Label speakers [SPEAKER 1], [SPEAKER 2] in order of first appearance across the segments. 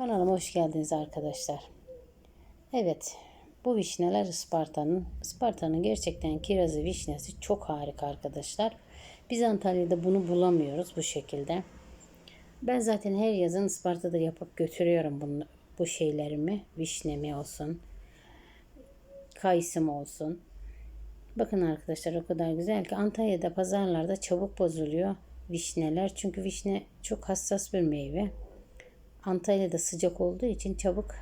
[SPEAKER 1] Kanalıma hoş geldiniz arkadaşlar. Evet, bu vişneler Isparta'nın. Isparta'nın gerçekten kirazı vişnesi çok harika arkadaşlar. Biz Antalya'da bunu bulamıyoruz bu şekilde. Ben zaten her yazın Isparta'da yapıp götürüyorum bunu, bu şeylerimi. Vişnemi olsun, kayısım olsun. Bakın arkadaşlar o kadar güzel ki Antalya'da pazarlarda çabuk bozuluyor vişneler. Çünkü vişne çok hassas bir meyve. Antalya'da sıcak olduğu için çabuk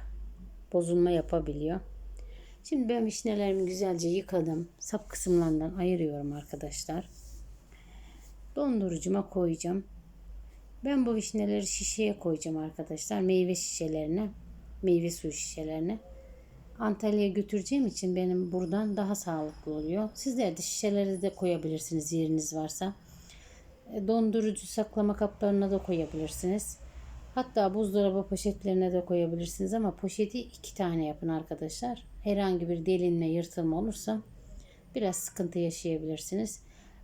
[SPEAKER 1] bozulma yapabiliyor. Şimdi ben vişnelerimi güzelce yıkadım. Sap kısımlarından ayırıyorum arkadaşlar. Dondurucuma koyacağım. Ben bu vişneleri şişeye koyacağım arkadaşlar. Meyve şişelerine, meyve suyu şişelerine. Antalya'ya götüreceğim için benim buradan daha sağlıklı oluyor. Sizler de şişeleri de koyabilirsiniz yeriniz varsa. E, Dondurucu saklama kaplarına da koyabilirsiniz. Hatta buzdolabı poşetlerine de koyabilirsiniz ama poşeti iki tane yapın arkadaşlar. Herhangi bir delinme, yırtılma olursa biraz sıkıntı yaşayabilirsiniz.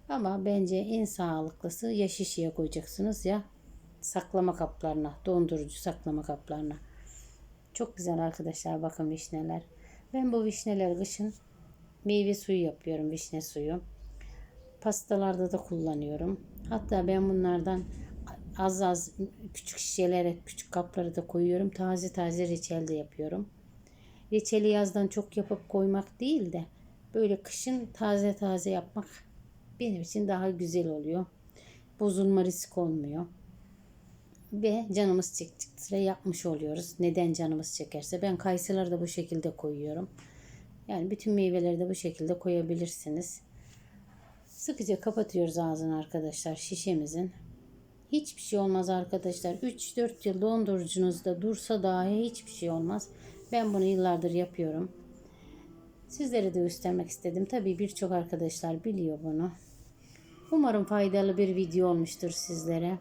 [SPEAKER 1] Ama bence en sağlıklısı ya şişeye koyacaksınız ya saklama kaplarına, dondurucu saklama kaplarına. Çok güzel arkadaşlar bakın vişneler. Ben bu vişneler kışın meyve suyu yapıyorum, vişne suyu. Pastalarda da kullanıyorum. Hatta ben bunlardan az az küçük şişelere, küçük kaplara da koyuyorum. Taze taze reçel de yapıyorum. Reçeli yazdan çok yapıp koymak değil de böyle kışın taze taze yapmak benim için daha güzel oluyor. Bozulma risk olmuyor. Ve canımız çektikçe yapmış oluyoruz. Neden canımız çekerse. Ben kayısıları da bu şekilde koyuyorum. Yani bütün meyveleri de bu şekilde koyabilirsiniz. Sıkıca kapatıyoruz ağzını arkadaşlar şişemizin. Hiçbir şey olmaz arkadaşlar. 3-4 yıl dondurucunuzda dursa dahi hiçbir şey olmaz. Ben bunu yıllardır yapıyorum. Sizlere de göstermek istedim. Tabii birçok arkadaşlar biliyor bunu. Umarım faydalı bir video olmuştur sizlere.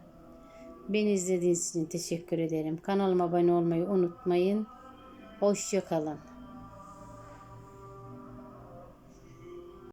[SPEAKER 1] Beni izlediğiniz için teşekkür ederim. Kanalıma abone olmayı unutmayın. Hoşçakalın.